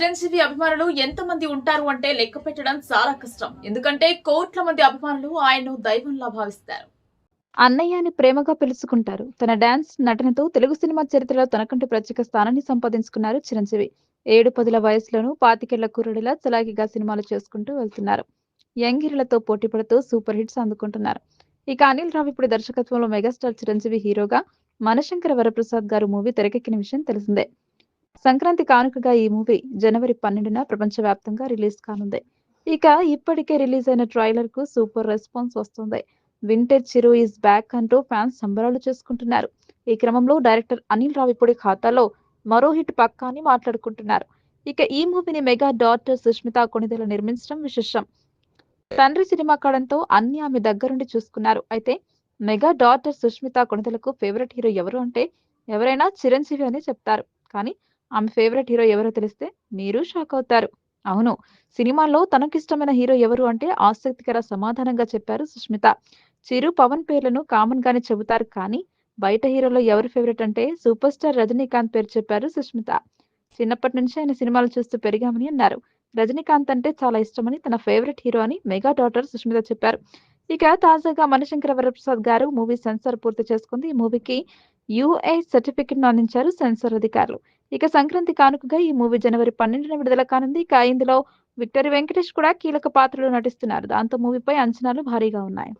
చిరంజీవి అభిమానులు ఎంతమంది ఉంటారు అంటే లెక్క పెట్టడం చాలా కష్టం. ఎందుకంటే కోట్ల మంది అభిమానులు ఆయన్ను దైవంలా భావిస్తారు. అన్నయ్య అని ప్రేమగా పిలుచుకుంటారు. తన డాన్స్ నటనతో తెలుగు సినిమా చరిత్రలో తనకంటూ ప్రత్యేక స్థానాన్ని సంపాదించుకున్నారు చిరంజీవి. ఏడు పదుల వయసులోనూ పాతికేళ్ళ కుర్రుడిలా చలాకిగా సినిమాలు చేసుకుంటూ వెళ్తున్నారు. యంగిరులతో పోటీ పడుతూ సూపర్ హిట్స్ అందుకుంటున్నారు. ఇక అనిల్ రావు ఇప్పుడు దర్శకత్వంలో మెగాస్టార్ చిరంజీవి హీరోగా మనశంకర వరప్రసాద్ గారు మూవీ తెరకెక్కిన విషయం తెలిసిందే. సంక్రాంతి కానుకగా ఈ మూవీ జనవరి పన్నెండున ప్రపంచవ్యాప్తంగా రిలీజ్ కానుంది. ఇక ఇప్పటికే రిలీజ్ అయిన ట్రైలర్కు సూపర్ రెస్పాన్స్ వస్తుంది. వింటేజ్ చిరు ఈజ్ బ్యాక్ అంటూ ఫ్యాన్స్ సంబరాలు చేసుకుంటున్నారు. ఈ క్రమంలో డైరెక్టర్ అనిల్ రావిపూడి ఖాతాలో మరో హిట్ పక్కా అని మాట్లాడుకుంటున్నారు. ఇక ఈ మూవీని మెగా డాటర్ సుష్మిత కొణిదెల నిర్మించడం విశేషం. తండ్రి సినిమా కావడంతో అన్ని ఆమె దగ్గరుండి చూసుకున్నారు. అయితే మెగా డాటర్ సుష్మిత కొణిదెలకు ఫేవరెట్ హీరో ఎవరు అంటే ఎవరైనా చిరంజీవి అని చెప్తారు. కానీ ఆమె ఫేవరెట్ హీరో ఎవరో తెలిస్తే మీరు షాక్ అవుతారు. అవును సినిమాల్లో తనకిష్టమైన హీరో ఎవరు అంటే ఆసక్తికర సమాధానంగా చెప్పారు సుష్మిత. చిరు పవన్ పేర్లను కామన్ గానే చెబుతారు కానీ బయట హీరోలో ఎవరి ఫేవరెట్ అంటే సూపర్ స్టార్ రజనీకాంత్ పేరు చెప్పారు సుష్మిత. చిన్నప్పటి నుంచి ఆయన సినిమాలు చూస్తూ పెరిగామని అన్నారు. రజనీకాంత్ అంటే చాలా ఇష్టమని తన ఫేవరెట్ హీరో అని మెగా డాటర్ సుష్మిత చెప్పారు. ఇక తాజాగా మణిశంకర వరప్రసాద్ గారు మూవీ సెన్సార్ పూర్తి చేసుకుంది. ఈ మూవీకి యుఐ సర్టిఫికెట్ను అందించారు సెన్సార్ అధికారులు. ఇక సంక్రాంతి కానుకగా ఈ మూవీ జనవరి పన్నెండున విడుదల కానుంది. ఇక ఇందులో విక్టరీ వెంకటేష్ కూడా కీలక పాత్రలో నటిస్తున్నారు. దాంతో మూవీపై అంచనాలు భారీగా ఉన్నాయి.